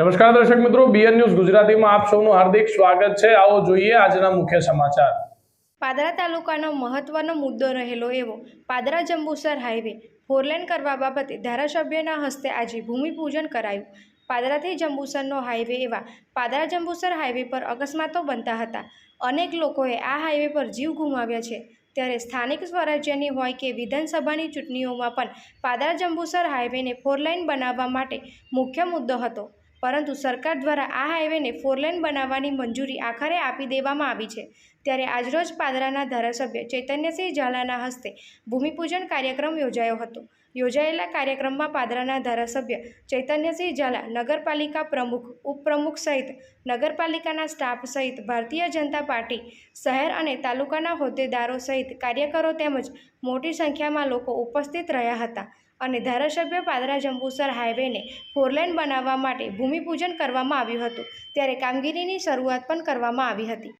નમસ્કાર દર્શક મિત્રો બીએન ન્યૂઝ ગુજરાતીમાં આપ સૌનું હાર્દિક સ્વાગત છે. આવો જોઈએ આજના મુખ્ય સમાચાર. પાદરા તાલુકાનો મહત્વનો મુદ્દો રહેલો એવો. પાદરા જંબુસર હાઈવે ફોરલેન કરવા બાબતે ધારાસભ્યના હસ્તે આજે ભૂમિપૂજન કરાયું. પાદરાથી જંબુસરનો હાઈવે એવા પાદરા જંબુસર હાઈવે પર અકસ્માતો બનતા હતા. અનેક લોકોએ આ હાઈવે પર જીવ ગુમાવ્યા છે. ત્યારે સ્થાનિક સ્વરાજ્યની હોય કે વિધાનસભાની ચૂંટણીઓમાં પણ પાદરા જંબુસર હાઈવેને ફોરલાઇન બનાવવા માટે મુખ્ય મુદ્દો હતો. પરંતુ સરકાર દ્વારા આ હાઈવેને ફોરલેન બનાવવાની મંજૂરી આખરે આપી દેવામાં આવી છે. ત્યારે આજરોજ પાદરાના ધારાસભ્ય ચૈતન્યસિંહ ઝાલાના હસ્તે ભૂમિપૂજન કાર્યક્રમ યોજાયો હતો. યોજાયેલા કાર્યક્રમમાં પાદરાના ધારાસભ્ય ચૈતન્યસિંહ ઝાલા, નગરપાલિકા પ્રમુખ, ઉપપ્રમુખ સહિત નગરપાલિકાના સ્ટાફ સહિત ભારતીય જનતા પાર્ટી, શહેર અને તાલુકાના હોદ્દેદારો સહિત કાર્યકરો તેમજ મોટી સંખ્યામાં લોકો ઉપસ્થિત રહ્યા હતા. અને ધારાસભ્ય પાદરા જંબુસર હાઈવેને ફોરલેન બનાવવા માટે ભૂમિપૂજન કરવામાં આવ્યું હતું. ત્યારે કામગીરીની શરૂઆત પણ કરવામાં આવી હતી.